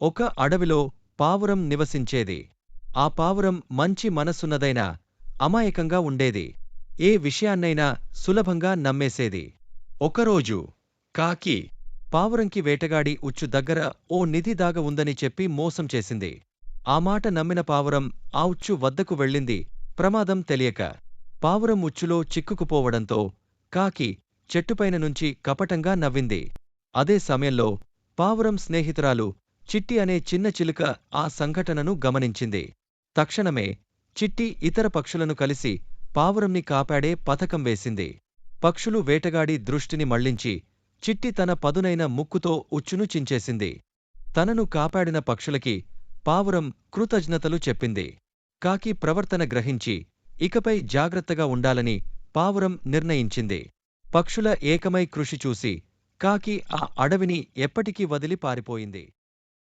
ఒక అడవిలో పావురం నివసించేది. ఆ పావురం మంచి మనసున్నదైన అమాయకంగా ఉండేది. ఏ విషయాన్నైనా సులభంగా నమ్మేసేది. ఒకరోజు కాకి పావురంకి వేటగాడి ఉచ్చు దగ్గర ఓ నిధి దాగ ఉందని చెప్పి మోసం చేసింది. ఆ మాట నమ్మిన పావురం ఆ ఉచ్చు వద్దకు వెళ్ళింది. ప్రమాదం తెలియక పావురం ఉచ్చులో చిక్కుకుపోవడంతో కాకి చెట్టుపైన నుంచి కపటంగా నవ్వింది. అదే సమయంలో పావురం స్నేహితురాలు చిట్టి అనే చిన్న చిలుక ఆ సంఘటనను గమనించింది. తక్షణమే చిట్టి ఇతర పక్షులను కలిసి పావురంని కాపాడే పథకం వేసింది. పక్షులు వేటగాడి దృష్టిని మళ్ళించి చిట్టి తన పదునైన ముక్కుతో ఉచ్చును చించేసింది. తనను కాపాడిన పక్షులకి పావురం కృతజ్ఞతలు చెప్పింది. కాకి ప్రవర్తన గ్రహించి ఇకపై జాగ్రత్తగా ఉండాలని పావురం నిర్ణయించింది. పక్షుల ఏకమై కృషి చూసి కాకి ఆ అడవిని ఎప్పటికీ వదిలి పారిపోయింది.